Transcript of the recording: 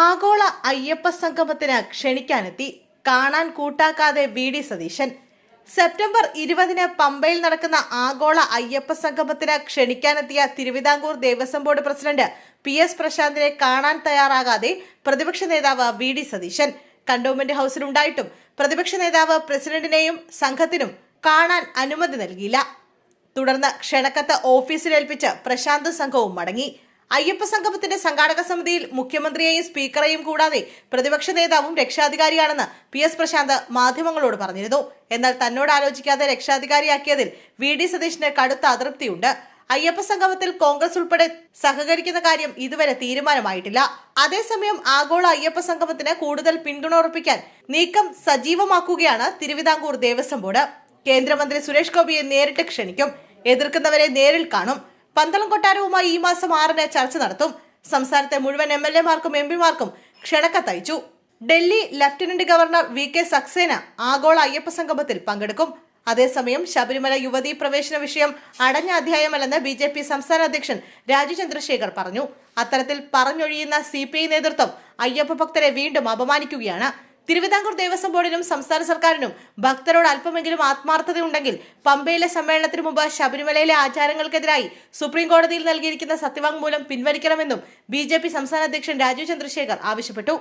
ആഗോള അയ്യപ്പ സംഗമത്തിന് ക്ഷണിക്കാനെത്തി കാണാൻ കൂട്ടാക്കാതെ വി ഡി സതീശൻ. സെപ്റ്റംബർ ഇരുപതിന് പമ്പയിൽ നടക്കുന്ന ആഗോള അയ്യപ്പ സംഗമത്തിന് ക്ഷണിക്കാനെത്തിയ Travancore Devaswom board president P S പ്രശാന്തിനെ കാണാൻ തയ്യാറാകാതെ പ്രതിപക്ഷ നേതാവ് വി ഡി സതീശൻ. കണ്ടോൺമെന്റ് ഹൌസിലുണ്ടായിട്ടും പ്രതിപക്ഷ നേതാവ് പ്രസിഡന്റിനെയും സംഘത്തിനും കാണാൻ അനുമതി നൽകിയില്ല. തുടർന്ന് ക്ഷണക്കത്ത് ഓഫീസിലേൽപ്പിച്ച് പ്രശാന്ത് സംഘവും മടങ്ങി. അയ്യപ്പ സംഗമത്തിന്റെ സംഘാടക സമിതിയിൽ മുഖ്യമന്ത്രിയെയും സ്പീക്കറെയും കൂടാതെ പ്രതിപക്ഷ നേതാവും രക്ഷാധികാരിയാണെന്ന് പി എസ് പ്രശാന്ത് മാധ്യമങ്ങളോട് പറഞ്ഞിരുന്നു. എന്നാൽ തന്നോട് ആലോചിക്കാതെ രക്ഷാധികാരിയാക്കിയതിൽ വി ഡി സതീഷിന് കടുത്ത അതൃപ്തിയുണ്ട്. അയ്യപ്പ സംഗമത്തിൽ കോൺഗ്രസ് ഉൾപ്പെടെ സഹകരിക്കുന്ന കാര്യം ഇതുവരെ തീരുമാനമായിട്ടില്ല. അതേസമയം ആഗോള അയ്യപ്പ സംഗമത്തിന് കൂടുതൽ പിന്തുണ ഉറപ്പിക്കാൻ നീക്കം സജീവമാക്കുകയാണ് തിരുവിതാംകൂർ ദേവസ്വം ബോർഡ്. കേന്ദ്രമന്ത്രി സുരേഷ് ഗോപിയെ നേരിട്ട് ക്ഷണിക്കും. എതിർക്കുന്നവരെ നേരിൽ കാണും. പന്തളം കൊട്ടാരവുമായി ഈ മാസം ആറിന് ചർച്ച നടത്തും. സംസ്ഥാനത്തെ മുഴുവൻ എം എൽ എമാർക്കും എം പിമാർക്കും ക്ഷണക്കത്തയച്ചു Delhi lieutenant governor V K Saxena ആഗോള അയ്യപ്പ സംഗമത്തിൽ പങ്കെടുക്കും. അതേസമയം ശബരിമല യുവതീ പ്രവേശന വിഷയം അടഞ്ഞ അധ്യായമല്ലെന്ന് ബി ജെ പി സംസ്ഥാന അധ്യക്ഷൻ രാജു ചന്ദ്രശേഖർ പറഞ്ഞു. അത്തരത്തിൽ പറഞ്ഞൊഴിയുന്ന സി പി ഐ നേതൃത്വം അയ്യപ്പ ഭക്തരെ വീണ്ടും അപമാനിക്കുകയാണ്. തിരുവിതാംകൂർ ദേവസ്വം ബോർഡിനും സംസ്ഥാന സർക്കാരിനും ഭക്തരോട് അല്പമെങ്കിലും ആത്മാർത്ഥതയുണ്ടെങ്കിൽ പമ്പയിലെ സമ്മേളനത്തിന് മുമ്പ് ശബരിമലയിലെ ആചാരങ്ങൾക്കെതിരായി സുപ്രീം കോടതിയിൽ നൽകിയിരിക്കുന്ന സത്യവാങ്മൂലം പിൻവലിക്കണമെന്നും ബി സംസ്ഥാന അധ്യക്ഷൻ രാജീവ് ചന്ദ്രശേഖർ ആവശ്യപ്പെട്ടു.